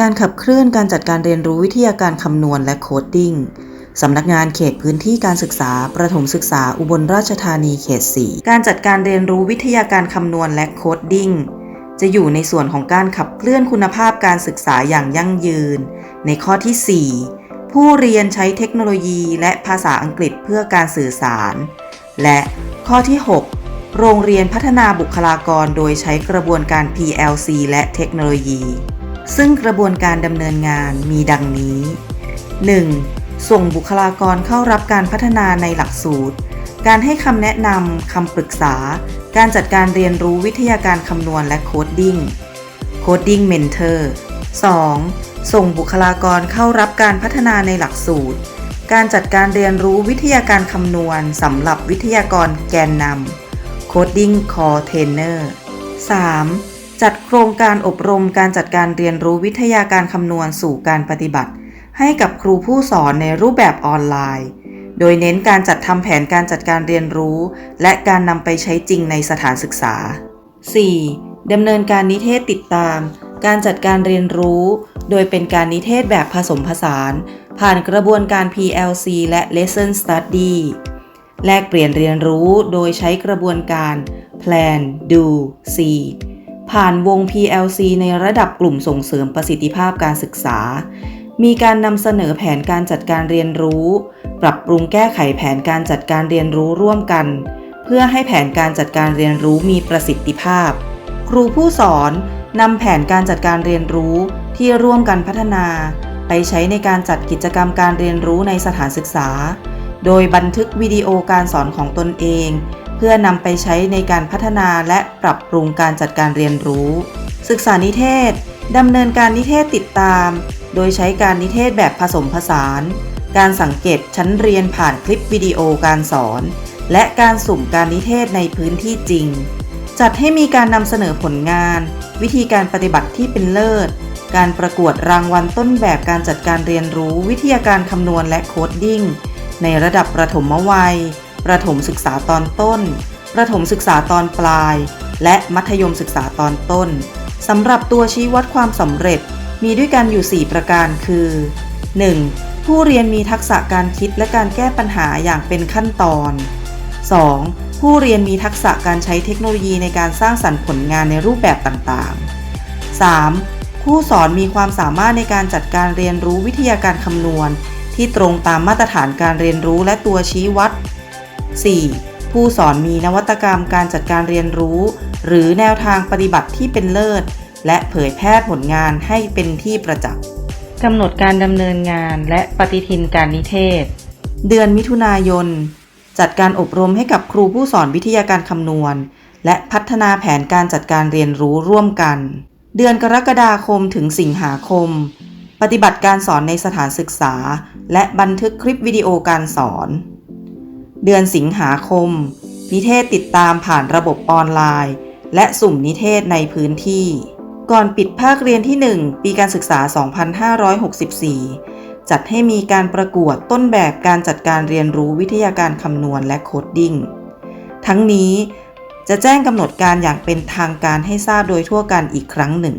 การขับเคลื่อนการจัดการเรียนรู้วิทยาการคำนวณและโคดดิ้ง สำนักงานเขตพื้นที่การศึกษา ประถมศึกษาอุบลราชธานีเขต 4 การจัดการเรียนรู้วิทยาการคำนวณและโคดดิ้ง จะอยู่ในส่วนของการขับเคลื่อนคุณภาพการศึกษาอย่างยั่งยืน ในข้อที่ 4 ผู้เรียนใช้เทคโนโลยีและภาษาอังกฤษเพื่อการสื่อสาร และข้อที่ 6 โรงเรียนพัฒนาบุคลากรโดยใช้กระบวนการ PLC และเทคโนโลยี ซึ่งกระบวนการดำเนินงานมีดังนี้ 1. ส่งบุคลากรเข้ารับการพัฒนาในหลักสูตร การให้คำแนะนำคำปรึกษา การจัดการเรียนรู้วิทยาการคำนวณและโคดดิ้งโคดดิ้งเมนเทอร์ 2. ส่งบุคลากรเข้ารับการพัฒนาในหลักสูตร การจัดการเรียนรู้วิทยาการคำนวณสำหรับวิทยากรแกนนำ Coding Core Trainer 3. จัดโครงการอบรมการจัดการเรียนรู้วิทยาการคำนวณสู่การปฏิบัติ ให้กับครูผู้สอนในรูปแบบออนไลน์ โดยเน้นการจัดทำแผนการจัดการเรียนรู้ และการนำไปใช้จริงในสถานศึกษา 4. ดำเนินการนิเทศติดตาม การจัดการเรียนรู้ โดยเป็นการนิเทศแบบผสมผสาน ผ่านกระบวนการ PLC และ Lesson Study แลกเปลี่ยนเรียนรู้โดยใช้กระบวนการ Plan Do See ผ่านวง PLC ในระดับกลุ่มส่งเสริมประสิทธิภาพการศึกษา มีการนำเสนอแผนการจัดการเรียนรู้ ปรับปรุงแก้ไขแผนการจัดการเรียนรู้ร่วมกัน เพื่อให้แผนการจัดการเรียนรู้มีประสิทธิภาพ ครูผู้สอนนำแผนการจัดการเรียนรู้ที่ร่วมกันพัฒนา ไปใช้ในการจัดกิจกรรมการเรียนรู้ในสถานศึกษา โดยบันทึกวิดีโอการสอนของตนเอง พื่อนำไปใช้ในการพัฒนาและปรับปรุงการจัดการเรียนรู้ ศึกษานิเทศดำเนินการนิเทศติดตาม โดยใช้การนิเทศแบบผสมผสาน การสังเกตชั้นเรียนผ่านคลิปวิดีโอการสอน และการสุ่มการนิเทศในพื้นที่จริง จัดให้มีการนำเสนอผลงาน วิธีการปฏิบัติที่เป็นเลิศ การประกวดรางวัลต้นแบบการจัดการเรียนรู้ วิทยาการคำนวณและโคดดิ้งในระดับประถมวัย ประถมศึกษาตอนต้น ประถมศึกษาตอนปลาย และมัธยมศึกษาตอนต้นสำหรับตัวชี้วัดความสำเร็จมีด้วยกันอยู่ 4 ประการคือ 1. ผู้เรียนมีทักษะการคิดและการแก้ปัญหาอย่างเป็นขั้นตอน 2. ผู้เรียนมีทักษะการใช้เทคโนโลยีในการสร้างสรรค์ผลงานในรูปแบบต่างๆ 3. ผู้สอนมีความสามารถในการจัดการเรียนรู้วิทยาการคำนวณ ที่ตรงตามมาตรฐานการเรียนรู้และตัวชี้วัด 4. ผู้สอนมีนวัตกรรมการจัดการเรียนรู้ หรือแนวทางปฏิบัติที่เป็นเลิศ และเผยแพร่ผลงานให้เป็นที่ประจักษ์กำหนดการดำเนินงานและปฏิทินการนิเทศ เดือนมิถุนายน จัดการอบรมให้กับครูผู้สอนวิทยาการคำนวณ และพัฒนาแผนการจัดการเรียนรู้ร่วมกัน เดือนกรกฎาคมถึงสิงหาคม ปฏิบัติการสอนในสถานศึกษา และบันทึกคลิปวิดีโอการสอน เดือนสิงหาคม นิเทศติดตามผ่านระบบออนไลน์ และสุ่มนิเทศในพื้นที่ ก่อนปิดภาคเรียนที่ 1 ปีการศึกษา 2564 จัดให้มีการประกวดต้นแบบการจัดการเรียนรู้วิทยาการคำนวณและโคดดิ้ง ทั้งนี้จะแจ้งกำหนดการอย่างเป็นทางการให้ทราบโดยทั่วกันอีกครั้งหนึ่ง